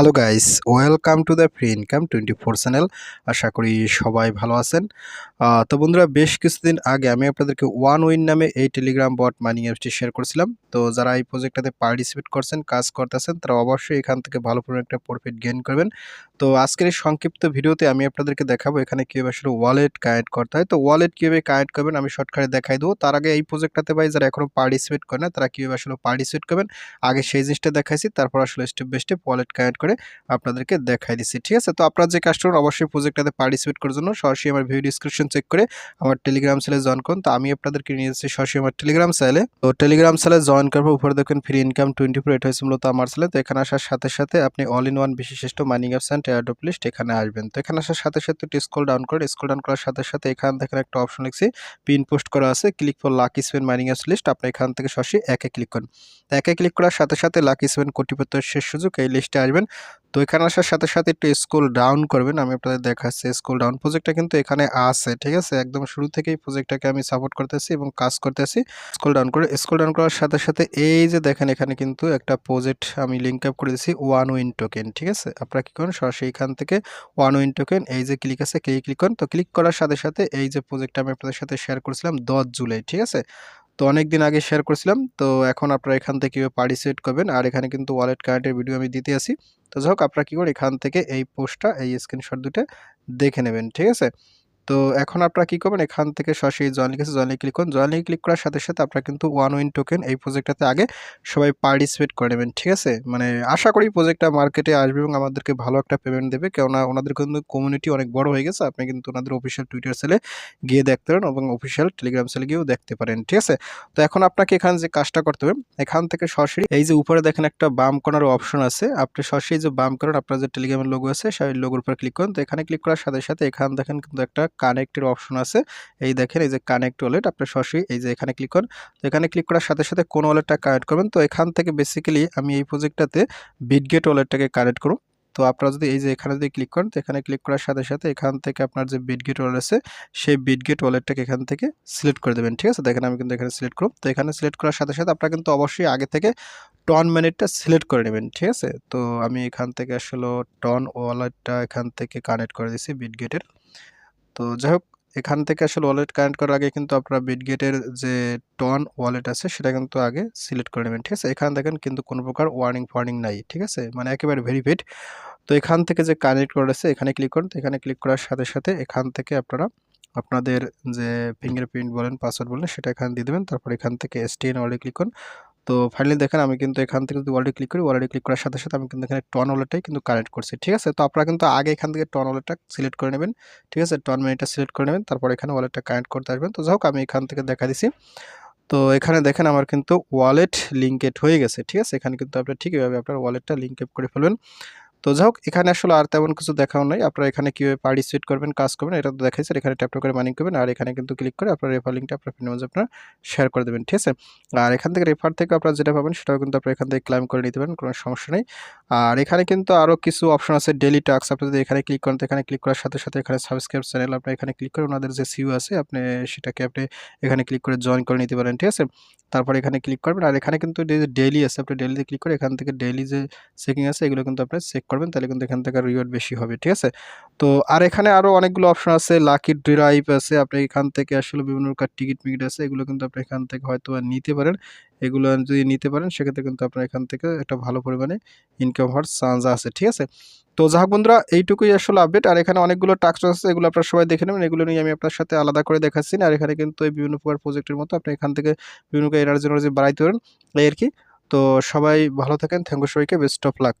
Hello guys welcome to the free income twenty four channel আশা করি সবাই ভালো আছেন। তো বন্ধুরা, বেশ কিছুদিন আগে আমি আপনাদেরকে ওয়ান উইন নামে এই টেলিগ্রাম বট মাইনিং অ্যাপসটি শেয়ার করেছিলাম। তো যারা এই প্রজেক্টটাতে পার্টিসিপেট করছেন, কাজ করতেছেন, তারা অবশ্যই এখান থেকে ভালো পরিমাণ একটা প্রফিট গেইন করবেন। তো আজকের এই সংক্ষিপ্ত ভিডিওতে আমি আপনাদেরকে দেখাবো এখানে কীভাবে আসলে ওয়ালেট কানেক্ট করতে হয়। তো ওয়ালেট কীভাবে কানেক্ট করবেন, আমি শর্টকাটে দেখাই দেবো। তার আগে এই প্রজেক্টটাতে ভাই, যারা এখনও পার্টিসিপেট করে না, তারা কীভাবে আসলে পার্টিসিপেট করবেন, আগে সেই জিনিসটা দেখাইছি, তারপর আসলে step by step wallet connect করে আপনাদেরকে দেখাই দিচ্ছি ঠিক আছে? তো আপনারা যে কাস্টমার অবশ্যই প্রজেক্টটাতে পার্টিসিপেট করার জন্য সরাসরি আমার ভিডিও ডিসক্রিপশন চেক করে আমার টেলিগ্রাম সেলে জয়েন করুন। তো আমি আপনাদেরকে নিয়ে যাচ্ছি সরাসরি আমার টেলিগ্রাম সেলে তো টেলিগ্রাম সেলে জয়েন করব উপরে দেখেন ফ্রি ইনকাম টোয়েন্টি ফোর এটা হচ্ছে মূলত আমার সেলে তো এখানে আসার সাথে সাথে আপনি অল ইন ওয়ান বিশিষ্ট mining apps and airdrop list এখানে আসবেন। তো এখানে আসার সাথে সাথে একটু স্কল ডাউন করে স্কল ডাউন করার সাথে সাথে এখান থেকে একটা অপশন লিখছি পিন পোস্ট করা আছে click for lucky seven mining apps list আপনি এখান থেকে সরাসরি একে ক্লিক করুন। একে ক্লিক করার সাথে সাথে লাকি সেভেন কোটিপত্তর শেষ সুযোগ এই লিস্টে আসবেন। তো এখানে আসার সাথে সাথে একটু স্কুল ডাউন করবেন, আমি আপনাদের দেখাচ্ছি। স্কুল ডাউন প্রজেক্টটা কিন্তু এখানে আছে, ঠিক আছে? একদম শুরু থেকেই প্রজেক্টটাকে আমি সাপোর্ট করতেছি এবং কাজ করতেছি। স্কুল ডাউন করে, স্কুল ডাউন করার সাথে সাথে এই যে দেখেন, এখানে কিন্তু একটা প্রজেক্ট আমি লিঙ্ক আপ করে দিচ্ছি ওয়ান উইন টোকেন, ঠিক আছে? আপনারা কী করেন, সরাসরি এখান থেকে ওয়ান উইন টোকেন, এই যে ক্লিক আছে, ক্লিক ক্লিক করেন। তো ক্লিক করার সাথে সাথে এই যে প্রজেক্টটা আমি আপনাদের সাথে শেয়ার করেছিলাম দশ জুলাই, ঠিক আছে? তো অনেক দিন আগে শেয়ার করেছিলাম। তো এখন আপনারা এখান থেকে কীভাবে পার্টিসিপেট করবেন আর এখানে কিন্তু ওয়ালেট কার্ডের ভিডিও আমি দিতে আসি। তো যাই হোক, আপনারা কী করে এখান থেকে এই পোস্টটা এই স্ক্রিনশট দুটো দেখে নেবেন, ঠিক আছে? তো এখন আপনারা কী করবেন? এখান থেকে সরাসরি জয়েন লিখেছে জয়েন ক্লিক করুন। জয়েন ক্লিক করার সাথে সাথে আপনারা কিন্তু ওয়ান উইন টোকেন এই প্রজেক্টটাতে আগে সবাই পার্টিসিপেট করে নেবেন, ঠিক আছে? মানে আশা করি প্রজেক্টটা মার্কেটে আসবে এবং আমাদেরকে ভালো একটা পেমেন্ট দেবে। কেননা ওনাদের কিন্তু কমিউনিটি অনেক বড় হয়ে গেছে। আপনি কিন্তু ওনাদের অফিসিয়াল টুইটার সেলে গিয়ে দেখতে পারেন এবং অফিসিয়াল টেলিগ্রাম সেলে গিয়েও দেখতে পারেন, ঠিক আছে? তো এখন আপনাকে এখানে যে কাজটা করতে হবে, এখান থেকে সরাসরি এই যে উপরে দেখেন একটা বাম কর্নার অপশন আছে। আপনি সরাসরি যে বাম করেন আপনার যে টেলিগ্রামের লোগো আছে, সেই লোগোর উপর ক্লিক করুন। তো এখানে ক্লিক করার সাথে সাথে এখানে দেখেন কিন্তু একটা কানেক্টের অপশন আছে। এই দেখেন, এই যে কানেক্ট ওয়ালেট আপনি সরাসরি এই যে এখানে ক্লিক করুন। তো এখানে ক্লিক করার সাথে সাথে কোন ওয়ালেটটা কানেক্ট করবেন? তো এখান থেকে বেসিক্যালি আমি এই প্রজেক্টটাতে বিটগেট ওয়ালেটটাকে কানেক্ট করুন। তো আপনারা যদি এই যে এখানে যদি ক্লিক করেন, তো এখানে ক্লিক করার সাথে সাথে এখান থেকে আপনার যে বিটগেট ওয়ালেট আছে, সেই বিটগেট ওয়ালেটটাকে এখান থেকে সিলেক্ট করে দেবেন, ঠিক আছে? দেখেন, আমি কিন্তু এখানে সিলেক্ট করব তো এখানে সিলেক্ট করার সাথে সাথে আপনারা কিন্তু অবশ্যই আগে থেকে টন মিনিটটা সিলেক্ট করে নেবেন, ঠিক আছে? তো আমি এখান থেকে আসলে টন ওয়ালেটটা এখান থেকে কানেক্ট করে দিয়েছি বিটগেটের তো যাই হোক এখান থেকে আসলে ওয়ালেট কানেক্ট করার আগে কিন্তু আপনারা বিটগেটের যে টন ওয়ালেট আছে, সেটা কিন্তু আগে সিলেক্ট করে নেবেন, ঠিক আছে? এখানে দেখেন কিন্তু কোনো প্রকার ওয়ার্নিং ফার্নিং নাই, ঠিক আছে? মানে একেবারে ভেরিফাইড তো এখান থেকে যে কানেক্ট করা আছে, এখানে ক্লিক করুন। তো এখানে ক্লিক করার সাথে সাথে এখান থেকে আপনারা আপনাদের যে ফিঙ্গারপ্রিন্ট বলেন পাসওয়ার্ড বলেন, সেটা এখানে দিয়ে দেবেন। তারপর এখান থেকে এসটিএন ওয়ালে ক্লিক করুন। তো ফাইনালি দেখেন আমি কিন্তু এখান থেকে যদি ওয়ালেটে ক্লিক করি ওয়ালেটে ক্লিক করার সাথে সাথে আমি কিন্তু এখানে টন ওয়ালেটটাই কিন্তু কানেক্ট করছি, ঠিক আছে? তো আপনারা কিন্তু আগে এখান থেকে টন ওয়ালেটটা সিলেক্ট করে নেবেন, ঠিক আছে? টন মিনিটটা সিলেক্ট করে নেবেন, তারপর এখানে ওয়ালেটটা কানেক্ট করতে আসবেন। তো যাই হোক আমি এখান থেকে দেখা দিছি। তো এখানে দেখেন আমার কিন্তু ওয়ালেট লিঙ্কেড হয়ে গেছে, ঠিক আছে? এখানে কিন্তু আপনার ঠিকইভাবে আপনার ওয়ালেটটা লিঙ্ক করে ফেলবেন। তো যাই হোক এখানে আসলে আর তেমন কিছু দেখাও নাই। আপনারা এখানে কীভাবে পার্টিসিপেট করবেন, কাজ করবেন, এটা তো দেখাইছে, এখানে ট্যাপ করে মাইনিং করবেন, আর এখানে কিন্তু ক্লিক করে আপনার রেফার লিঙ্কটা আপনার ফ্রেন্ডের মাঝে আপনার শেয়ার করে দেবেন, ঠিক আছে? আর এখান থেকে রেফার থেকে আপনারা যেটা পাবেন, সেটাও কিন্তু আপনারা এখান থেকে ক্লাইম করে নিতে পারেন, কোনো সমস্যা নেই। আর এখানে কিন্তু আরও কিছু অপশন আছে ডেলি টাস্ক আপনি যদি এখানে ক্লিক করেন, তো এখানে ক্লিক করার সাথে সাথে এখানে সাবস্ক্রাইব চ্যানেল আপনি এখানে ক্লিক করে ওনাদের যে সিউ আছে, আপনি সেটাকে আপনি এখানে ক্লিক করে জয়েন করে নিতে পারেন, ঠিক আছে? তারপর এখানে ক্লিক করবেন। আর এখানে কিন্তু ডেইলি আছে, আপনি ডেইলিতে ক্লিক করে এখান থেকে ডেইলি যে চেকিং আছে, এগুলো কিন্তু আপনি চেক করবেন, তাহলে কিন্তু এখান থেকে রিওয়ার্ড বেশি হবে, ঠিক আছে? তো আর এখানে আরও অনেকগুলো অপশন আছে লাকি ড্রাইভ আছে, আপনি এখান থেকে আসলে বিভিন্ন প্রকার টিকিট মিকিট আছে, এগুলো কিন্তু আপনি এখান থেকে হয়তো নিতে পারেন। এগুলো যদি নিতে পারেন, সেক্ষেত্রে কিন্তু আপনার এখান থেকে একটা ভালো পরিমাণে ইনকাম হওয়ার চান্স আছে, ঠিক আছে? তো যাই হোক বন্ধুরা, এইটুকুই আসলে আপডেট আর এখানে অনেকগুলো টাস্ক আছে, এগুলো আপনারা সবাই দেখে নেবেন, এগুলো নিয়ে আমি আপনার সাথে আলাদা করে দেখাচ্ছি আর এখানে কিন্তু এই বিভিন্ন প্রকার প্রজেক্টের মতো আপনি এখান থেকে বিভিন্ন এনার্জি এনার্জি বাড়াইতে পারেন, এই আর কি। তো সবাই ভালো থাকেন থ্যাংক ইউ সবাইকে বেস্ট অফ লাক